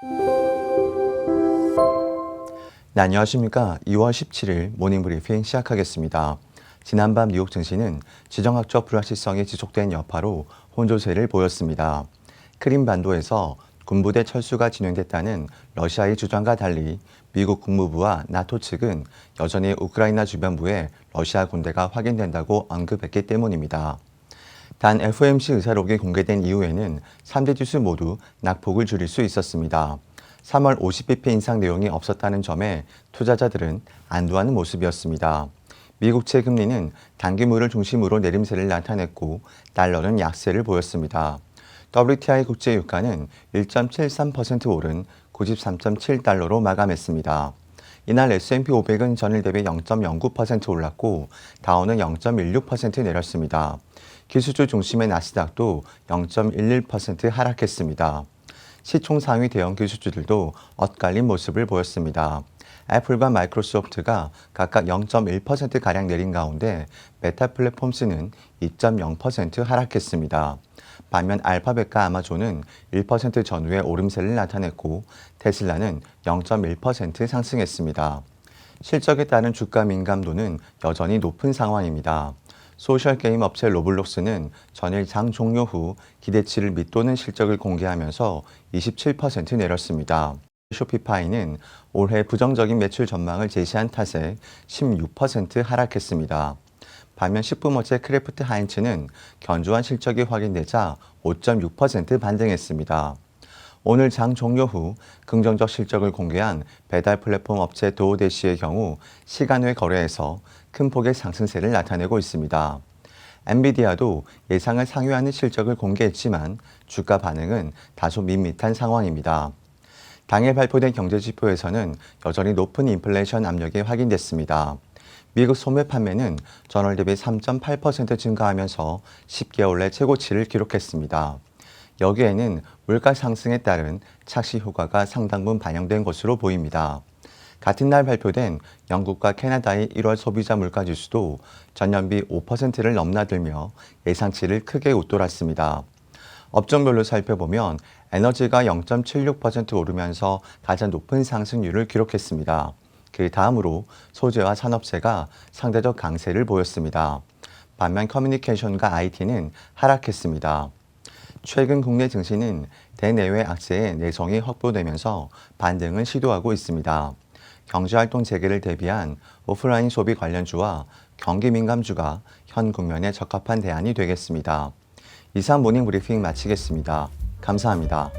네, 안녕하십니까. 2월 17일 모닝 브리핑 시작하겠습니다. 지난밤 뉴욕 증시는 지정학적 불확실성이 지속된 여파로 혼조세를 보였습니다. 크림 반도에서 군부대 철수가 진행됐다는 러시아의 주장과 달리 미국 국무부와 나토 측은 여전히 우크라이나 주변부에 러시아 군대가 확인된다고 언급했기 때문입니다. 단 FOMC 의사록이 공개된 이후에는 3대 지수 모두 낙폭을 줄일 수 있었습니다. 3월 50bp 인상 내용이 없었다는 점에 투자자들은 안도하는 모습이었습니다. 미국채 금리는 단기물을 중심으로 내림세를 나타냈고 달러는 약세를 보였습니다. WTI 국제 유가는 1.73% 오른 93.7달러로 마감했습니다. 이날 S&P 500은 전일 대비 0.09% 올랐고 다우는 0.16% 내렸습니다. 기술주 중심의 나스닥도 0.11% 하락했습니다. 시총 상위 대형 기술주들도 엇갈린 모습을 보였습니다. 애플과 마이크로소프트가 각각 0.1%가량 내린 가운데 메타 플랫폼스는 2.0% 하락했습니다. 반면 알파벳과 아마존은 1% 전후의 오름세를 나타냈고 테슬라는 0.1% 상승했습니다. 실적에 따른 주가 민감도는 여전히 높은 상황입니다. 소셜 게임 업체 로블록스는 전일 장 종료 후 기대치를 밑도는 실적을 공개하면서 27% 내렸습니다. 쇼피파이는 올해 부정적인 매출 전망을 제시한 탓에 16% 하락했습니다. 반면 식품업체 크래프트 하인츠는 견조한 실적이 확인되자 5.6% 반등했습니다. 오늘 장 종료 후 긍정적 실적을 공개한 배달 플랫폼 업체 도어대시의 경우 시간 외 거래에서 큰 폭의 상승세를 나타내고 있습니다. 엔비디아도 예상을 상회하는 실적을 공개했지만 주가 반응은 다소 밋밋한 상황입니다. 당일 발표된 경제지표에서는 여전히 높은 인플레이션 압력이 확인됐습니다. 미국 소매 판매는 전월 대비 3.8% 증가하면서 10개월 내 최고치를 기록했습니다. 여기에는 물가 상승에 따른 착시 효과가 상당분 반영된 것으로 보입니다. 같은 날 발표된 영국과 캐나다의 1월 소비자 물가 지수도 전년비 5%를 넘나들며 예상치를 크게 웃돌았습니다. 업종별로 살펴보면 에너지가 0.76% 오르면서 가장 높은 상승률을 기록했습니다. 그 다음으로 소재와 산업재가 상대적 강세를 보였습니다. 반면 커뮤니케이션과 IT는 하락했습니다. 최근 국내 증시는 대내외 악재의 내성이 확보되면서 반등을 시도하고 있습니다. 경제활동 재개를 대비한 오프라인 소비 관련주와 경기 민감주가 현 국면에 적합한 대안이 되겠습니다. 이상 모닝 브리핑 마치겠습니다. 감사합니다.